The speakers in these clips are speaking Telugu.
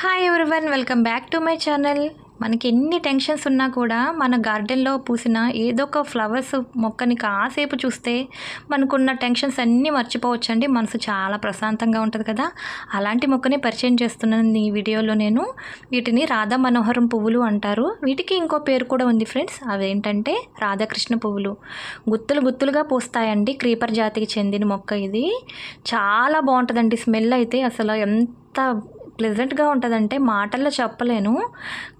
Hi everyone welcome back to my channel మనకి ఎన్ని టెన్షన్స్ ఉన్నా కూడా మన గార్డెన్లో పూసిన ఏదో ఒక ఫ్లవర్స్ మొక్కని కాసేపు చూస్తే మనకున్న టెన్షన్స్ అన్నీ మర్చిపోవచ్చండి. మనసు చాలా ప్రశాంతంగా ఉంటుంది కదా. అలాంటి మొక్కని పరిచయం చేస్తున్నాను ఈ వీడియోలో నేను. వీటిని రాధా మనోహరం పువ్వులు అంటారు. వీటికి ఇంకో పేరు కూడా ఉంది ఫ్రెండ్స్ అవేంటంటే రాధాకృష్ణ పువ్వులు. గుత్తులు గుత్తులుగా పూస్తాయండి. క్రీపర్ జాతికి చెందిన మొక్క ఇది. చాలా బాగుంటుందండి. స్మెల్ అయితే అసలు ఎంత ప్లెజెంట్గా ఉంటుందంటే మాటల్లో చెప్పలేను.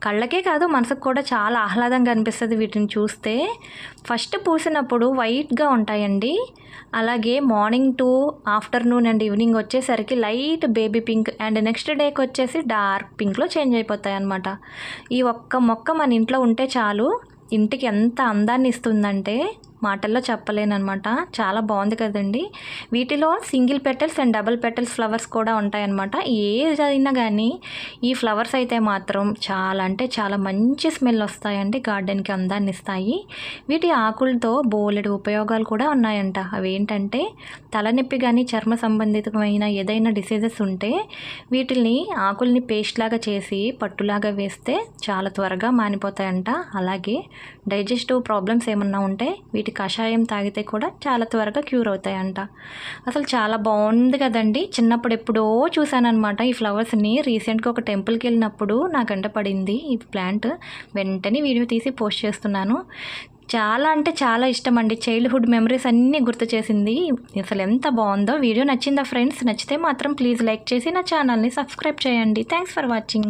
కళ్ళకే కాదు మనసుకు కూడా చాలా ఆహ్లాదంగా అనిపిస్తుంది వీటిని చూస్తే. ఫస్ట్ పూసినప్పుడు వైట్గా ఉంటాయండి. అలాగే morning to afternoon and evening వచ్చేసరికి light baby pink and next డేకి వచ్చేసి డార్క్ పింక్లో చేంజ్ అయిపోతాయి అన్నమాట ఈ ఒక్క మొక్క మన ఇంట్లో ఉంటే చాలు ఇంటికి ఎంత అందాన్ని ఇస్తుందంటే మాటల్లో చెప్పలేనమాట చాలా బాగుంది కదండి. వీటిలో single petals and double petals flowers కూడా ఉంటాయన్నమాట. ఏది అయినా కానీ ఈ ఫ్లవర్స్ అయితే మాత్రం చాలా అంటే చాలా మంచి స్మెల్ వస్తాయండి. గార్డెన్కి అందాన్ని ఇస్తాయి. వీటి ఆకులతో బోలెడు ఉపయోగాలు కూడా ఉన్నాయంట. అవి ఏంటంటే తలనొప్పి కానీ చర్మ సంబంధితమైన ఏదైనా డిసీజెస్ ఉంటే వీటిని ఆకుల్ని పేస్ట్ లాగా చేసి పట్టులాగా వేస్తే చాలా త్వరగా మానిపోతాయంట. అలాగే డైజెస్టివ్ ప్రాబ్లమ్స్ ఏమన్నా ఉంటే వీటి వీటి కషాయం తాగితే కూడా చాలా త్వరగా క్యూర్ అవుతాయంట. అసలు చాలా బాగుంది కదండి. చిన్నప్పుడు ఎప్పుడో చూశానమాట ఈ ఫ్లవర్స్ని రీసెంట్గా ఒక టెంపుల్కి వెళ్ళినప్పుడు నా గంట పడింది. ఈ ప్లాంట్ వెంటనే వీడియో తీసి పోస్ట్ చేస్తున్నాను. చాలా అంటే చాలా ఇష్టం అండి. చైల్డ్హుడ్ మెమరీస్ అన్నీ గుర్తు చేసింది. అసలు ఎంత బాగుందో. వీడియో నచ్చిందా ఫ్రెండ్స్? నచ్చితే మాత్రం ప్లీజ్ లైక్ చేసి నా ఛానల్ని సబ్స్క్రైబ్ చేయండి. Thanks for watching.